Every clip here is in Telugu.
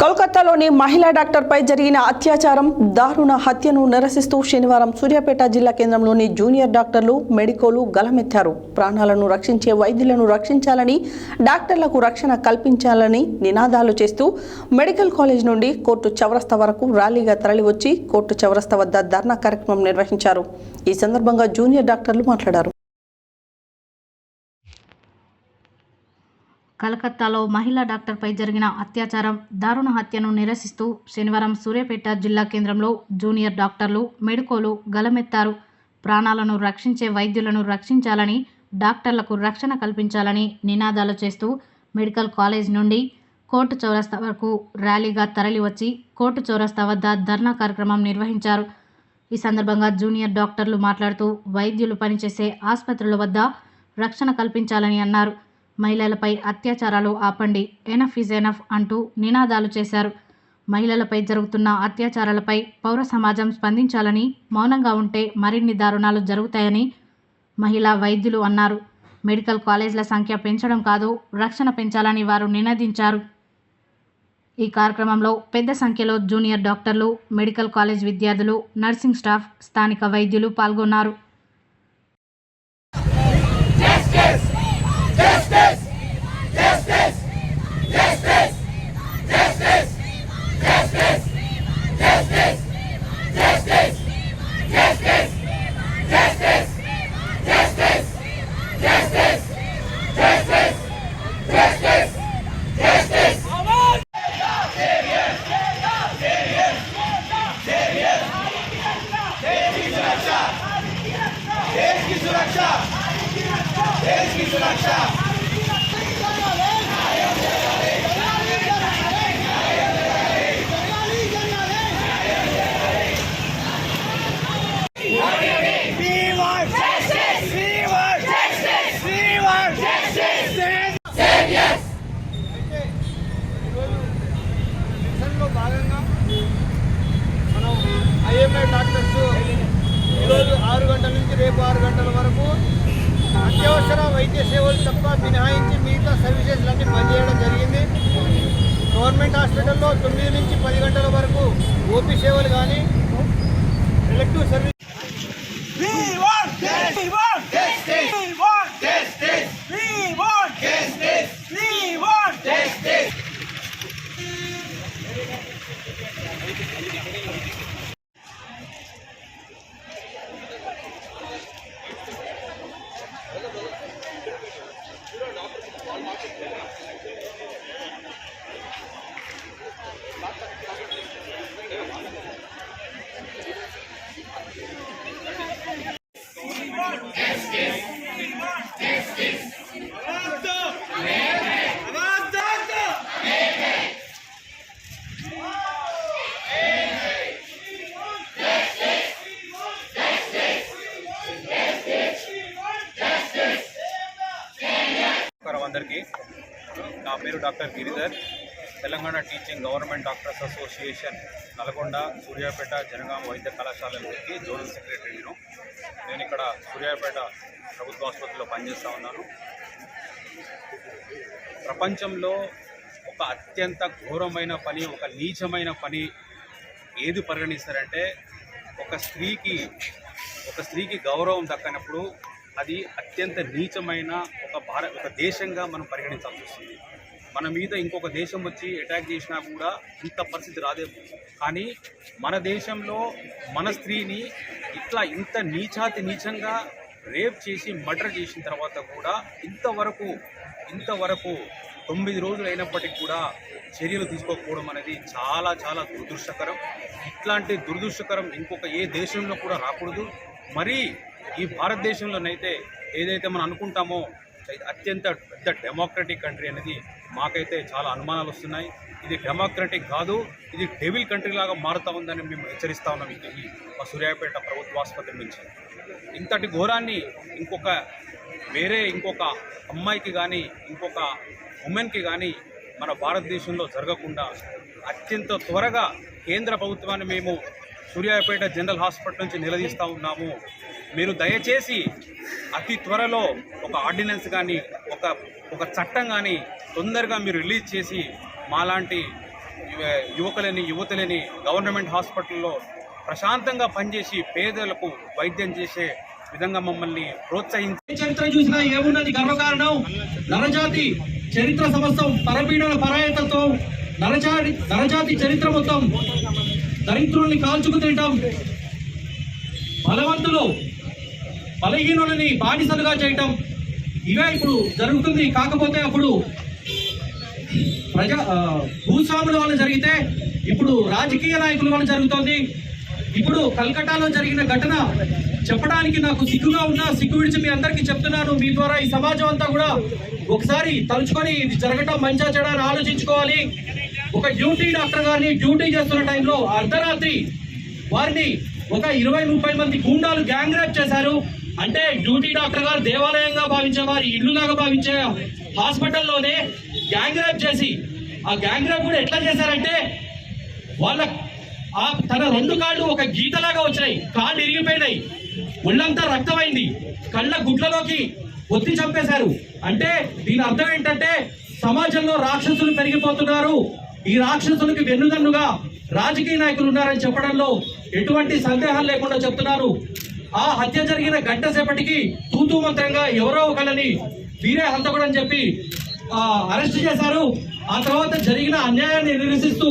కోల్కతాలోని మహిళా డాక్టర్పై జరిగిన అత్యాచారం దారుణ హత్యను నిరసిస్తూ శనివారం సూర్యాపేట జిల్లా కేంద్రంలోని జూనియర్ డాక్టర్లు మెడికోలు గలమెత్తారు. ప్రాణాలను రక్షించే వైద్యులను రక్షించాలని డాక్టర్లకు రక్షణ కల్పించాలని నినాదాలు చేస్తూ మెడికల్ కాలేజ్ నుండి కోర్టు చౌరస్తా వరకు ర్యాలీగా తరలివచ్చి కోర్టు చౌరస్తా వద్ద ధర్నా కార్యక్రమం నిర్వహించారు. ఈ సందర్భంగా జూనియర్ డాక్టర్లు మాట్లాడారు. కలకత్తాలో మహిళా డాక్టర్పై జరిగిన అత్యాచారం దారుణ హత్యను నిరసిస్తూ శనివారం సూర్యాపేట జిల్లా కేంద్రంలో జూనియర్ డాక్టర్లు మెడుకోలు గలమెత్తారు. ప్రాణాలను రక్షించే వైద్యులను రక్షించాలని డాక్టర్లకు రక్షణ కల్పించాలని నినాదాలు చేస్తూ మెడికల్ కాలేజ్ నుండి కోర్టు చౌరస్తా వరకు ర్యాలీగా తరలివచ్చి కోర్టు చౌరస్తా వద్ద ధర్నా కార్యక్రమం నిర్వహించారు. ఈ సందర్భంగా జూనియర్ డాక్టర్లు మాట్లాడుతూ వైద్యులు పనిచేసే ఆసుపత్రుల వద్ద రక్షణ కల్పించాలని అన్నారు. మహిళలపై అత్యాచారాలు ఆపండి. ఎనఫ్ ఈజ్ ఎనఫ్ అంటూ నినాదాలు చేశారు. మహిళలపై జరుగుతున్న అత్యాచారాలపై పౌర సమాజం స్పందించాలని మౌనంగా ఉంటే మరిన్ని దారుణాలు జరుగుతాయని మహిళా వైద్యులు అన్నారు. మెడికల్ కాలేజీల సంఖ్య పెంచడం కాదు రక్షణ పెంచాలని వారు నినదించారు. ఈ కార్యక్రమంలో పెద్ద సంఖ్యలో జూనియర్ డాక్టర్లు మెడికల్ కాలేజ్ విద్యార్థులు నర్సింగ్ స్టాఫ్ స్థానిక వైద్యులు పాల్గొన్నారు. Russia! దసరా వైద్య సేవలు తప్ప మినహాయించి మిగతా సర్వీసెస్లన్నీ బంద్ చేయడం జరిగింది గవర్నమెంట్ హాస్పిటల్లో తొమ్మిది నుంచి పది గంటల వరకు ఓపీ సేవలు కానీ ఎలక్టివ్ సర్వీస్ పేరు doctor Giridhar Telangana teaching government doctors association Nalgonda Suryapet Jangaon వైద్య కళాశాలకి జోనల్ సెక్రటరీ నేను నేను ఇక్కడ సూర్యాపేట ప్రభుత్వ ఆసుపత్రిలో పనిచేస్తూ ఉన్నాను. ప్రపంచంలో ఒక అత్యంత ఘోరమైన పని ఒక నీచమైన పని ఏది పరిగణిస్తారంటే ఒక స్త్రీకి ఒక స్త్రీకి గౌరవం దక్కనప్పుడు అది అత్యంత నీచమైన ఒక భార ఒక దేశంగా మనం పరిగణించాల్సి వస్తుంది. మన మీద ఇంకొక దేశం వచ్చి అటాక్ చేసినా కూడా ఇంత పరిస్థితి రాదేమో. కానీ మన దేశంలో మన స్త్రీని ఇట్లా ఇంత నీచాతి నీచంగా రేప్ చేసి మర్డర్ చేసిన తర్వాత కూడా ఇంతవరకు ఇంతవరకు తొమ్మిది రోజులు అయినప్పటికీ కూడా చర్యలు తీసుకోకపోవడం అనేది చాలా చాలా దురదృష్టకరం. ఇట్లాంటి దురదృష్టకరం ఇంకొక ఏ దేశంలో కూడా రాకూడదు. మరి ఈ భారతదేశంలోనైతే ఏదైతే మనం అనుకుంటామో ఇది అత్యంత పెద్ద డెమోక్రటిక్ కంట్రీ అనేది మాకైతే చాలా అనుమానాలు వస్తున్నాయి. ఇది డెమోక్రటిక్ కాదు ఇది డెవిల్ కంట్రీ లాగా మారుతా ఉందని మేము హెచ్చరిస్తా ఉన్నాం ఇంక ఈ మా సూర్యాపేట ప్రభుత్వ ఆసుపత్రి నుంచి. ఇంతటి ఘోరాన్ని ఇంకొక వేరే ఇంకొక అమ్మాయికి కానీ ఇంకొక ఉమెన్కి కానీ మన భారతదేశంలో జరగకుండా అత్యంత త్వరగా కేంద్ర ప్రభుత్వాన్ని మేము సూర్యాపేట జనరల్ హాస్పిటల్ నుంచి నిలదీస్తూ ఉన్నాము. మీరు దయచేసి అతి త్వరలో ఒక ఆర్డినెన్స్ కానీ ఒక ఒక చట్టం కానీ తొందరగా మీరు రిలీజ్ చేసి మాలాంటి యువకులని యువతులని గవర్నమెంట్ హాస్పిటల్లో ప్రశాంతంగా పనిచేసి పేదలకు వైద్యం చేసే విధంగా మమ్మల్ని ప్రోత్సహించి చరిత్ర చూసినా ఏమున్నది గర్వకారణం నరజాతి చరిత్ర సమస్తం పరపీడన పరాయతతో నరజాతి నరజాతి చరిత్ర మొత్తం దరిద్రుల్ని కాల్చుకు తింటాం. బలవంతులు బలహీనులని బానిసలుగా చేయటం. ఇవే ఇప్పుడు జరుగుతుంది. కాకపోతే అప్పుడు ప్రజా భూస్వాముల వల్ల జరిగితే ఇప్పుడు రాజకీయ నాయకుల వల్ల జరుగుతుంది. ఇప్పుడు కల్కటాలో జరిగిన ఘటన చెప్పడానికి నాకు సిగ్గుగా ఉన్నా సిగ్గు విడిచి మీ అందరికీ చెప్తున్నాను. మీ ద్వారా ఈ సమాజం అంతా కూడా ఒకసారి తలుచుకొని ఇది జరగటం మంచిగా చెడా ఆలోచించుకోవాలి. ఒక డ్యూటీ డాక్టర్ గారిని డ్యూటీ చేస్తున్న టైంలో అర్ధరాత్రి వారిని ఒక ఇరవై ముప్పై మంది గూండాలు గ్యాంగ్ రేప్ చేశారు. అంటే డ్యూటీ డాక్టర్ గారు దేవాలయంగా భావించే వారి ఇల్లులాగా భావించే హాస్పిటల్లోనే గ్యాంగ్ రేప్ చేసి ఆ గ్యాంగ్ రేప్ కూడా ఎట్లా చేశారంటే వాళ్ళ ఆ తన రెండు కాళ్ళు ఒక గీతలాగా వచ్చినాయి. కాళ్ళు ఇరిగిపోయినాయి. ఒళ్ళంతా రక్తమైంది. కళ్ళ గుడ్లలోకి ఒత్తి చంపేశారు. అంటే దీని అర్థం ఏంటంటే సమాజంలో రాక్షసులు పెరిగిపోతున్నారు. ఈ రాక్షసులకి వెన్నుదన్నుగా రాజకీయ నాయకులు ఉన్నారని చెప్పడంలో ఎటువంటి సందేహం లేకుండా చెప్తున్నారు. ఆ హత్య జరిగిన గంట సేపటికి తూతూ మంత్రంగా ఎవరో ఒకళ్ళని వీరే హంతకుడని చెప్పి అరెస్ట్ చేశారు. ఆ తర్వాత జరిగిన అన్యాయాన్ని నిరసిస్తూ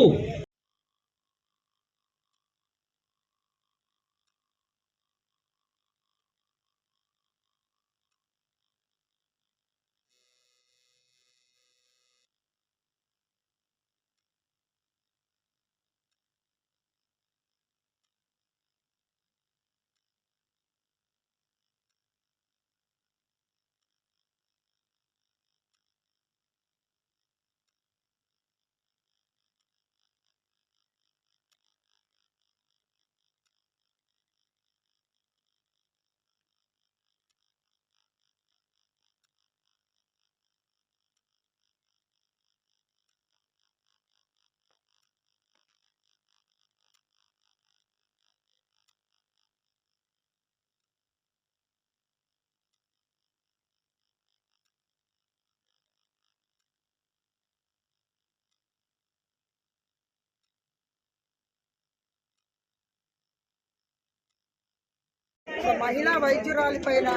ఒక మహిళా వైద్యురాలి పైన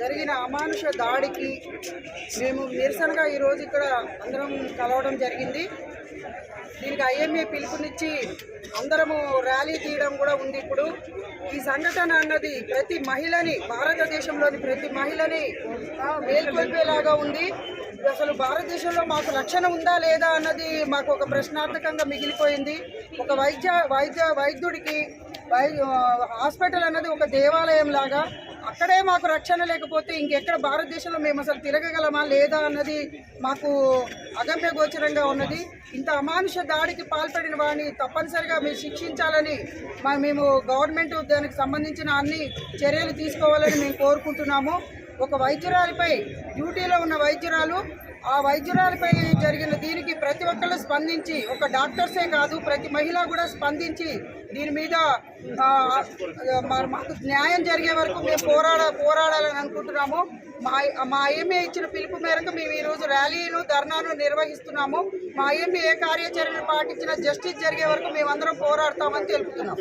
జరిగిన అమానుష దాడికి మేము నిరసనగా ఈరోజు ఇక్కడ అందరం కలవడం జరిగింది. దీనికి ఐఎంఏ పిలుపునిచ్చి అందరము ర్యాలీ తీయడం కూడా ఉంది ఇప్పుడు. ఈ సంఘటన అన్నది ప్రతి మహిళని భారతదేశంలోని ప్రతి మహిళని మేల్కొల్పేలాగా ఉంది. అసలు భారతదేశంలో మాకు రక్షణ ఉందా లేదా అన్నది మాకు ఒక ప్రశ్నార్థకంగా మిగిలిపోయింది. ఒక వైద్య వైద్య వైద్యుడికి వై హాస్పిటల్ అన్నది ఒక దేవాలయం లాగా అక్కడే మాకు రక్షణ లేకపోతే ఇంకెక్కడ భారతదేశంలో మేము అసలు తిరగగలమా లేదా అన్నది మాకు అగమ్య గోచరంగా ఉన్నది. ఇంత అమానుష దాడికి పాల్పడిన వాడిని తప్పనిసరిగా మీరు శిక్షించాలని మా మేము గవర్నమెంట్ దానికి సంబంధించిన అన్ని చర్యలు తీసుకోవాలని మేము కోరుకుంటున్నాము. ఒక వైద్యురాలిపై డ్యూటీలో ఉన్న వైద్యురాలు ఆ వైద్యురాలిపై జరిగిన దీనికి ప్రతి ఒక్కళ్ళు స్పందించి ఒక డాక్టర్సే కాదు ప్రతి మహిళ కూడా స్పందించి దీని మీద మాకు న్యాయం జరిగే వరకు మేము పోరాడ పోరాడాలని అనుకుంటున్నాము. మా మా ఐఎంఏ ఇచ్చిన పిలుపు మేరకు మేము ఈరోజు ర్యాలీను ధర్నాను నిర్వహిస్తున్నాము. మా ఐఎంఏ ఏ కార్యాచరణ పాటించినా జస్టిస్ జరిగే వరకు మేమందరం పోరాడతామని తెలుపుతున్నాం.